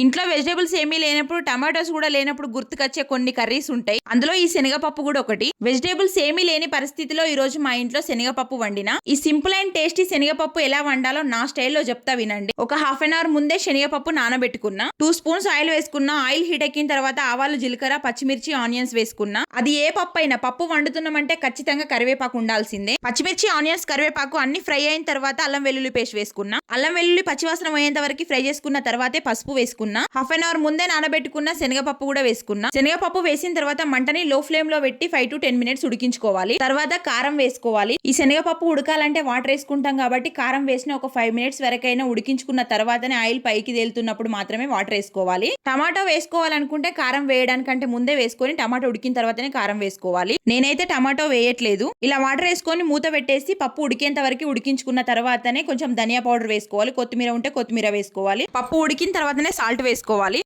ఇంట్లో వెజిటేబుల్స్ ఏమీ లేనప్పుడు టమాటోస్ కూడా లేనప్పుడు గుర్తుకొచ్చే కొన్ని కర్రీస్ ఉంటాయి. అందులో ఈ శనగపప్పు కూడా ఒకటి. వెజిటేబుల్స్ ఏమీ లేని పరిస్థితిలో ఈ రోజు మా ఇంట్లో శనగపప్పు వండిన. ఈ సింపుల్ అండ్ టేస్టీ శనగపప్పు ఎలా వండాలో నా స్టైల్లో చెప్తా వినండి. ఒక హాఫ్ అన్ అవర్ ముందే శనగపప్పు నానబెట్టుకున్నా. టూ స్పూన్స్ ఆయిల్ వేసుకున్నా. ఆయిల్ హీట్ ఎక్కిన తర్వాత ఆవాలు జీలకర్ర పచ్చిమిర్చి ఆనియన్స్ వేసుకున్నా. అది ఏ పప్పు అయినా పప్పు వండుతున్నామంటే ఖచ్చితంగా కరివేపాకు ఉండాల్సిందే. పచ్చిమిర్చి ఆనియన్స్ కరివేపాకు అన్ని ఫ్రై అయిన తర్వాత అల్లం వెల్లుల్లి పేస్ట్ వేసుకున్నా. అల్లం వెల్లుల్లి పచ్చివాసన పోయేంత వరకు ఫ్రై చేసుకున్న తర్వాతే పసుపు వేసుకున్నా. హాఫ్ అన్ అవర్ ముందే నానబెట్టుకున్న శనగపప్పు కూడా వేసుకున్నా. శనగపప్పు వేసిన తర్వాత మంటని లో ఫ్లేమ్లో పెట్టి ఫైవ్ టు టెన్ మినిట్స్ ఉడికించుకోవాలి. తర్వాత కారం వేసుకోవాలి. ఈ శనగపప్పు ఉడకాలంటే వాటర్ వేసుకుంటాం కాబట్టి కారం వేసిన ఒక ఫైవ్ మినిట్స్ వరకైనా ఉడికించుకున్న తర్వాతనే ఆయిల్ పైకి తేలుతున్నప్పుడు మాత్రమే వాటర్ వేసుకోవాలి. టమాటో వేసుకోవాలనుకుంటే కారం వేయడానికంటే ముందే వేసుకొని టమాటో ఉడికిన తర్వాతనే కారం వేసుకోవాలి. నేనైతే టమాటో వేయట్లేదు. ఇలా వాటర్ వేసుకొని మూత పెట్టేసి పప్పు ఉడికేంత వరకు ఉడికించుకున్న తర్వాతనే కొంచెం ధనియా పౌడర్ వేసుకోవాలి. కొత్తిమీర ఉంటే కొత్తిమీర వేసుకోవాలి. పప్పు ఉడికిన తర్వాతనే సాల్ట్ సాల్ట్ వేసుకోవాలి.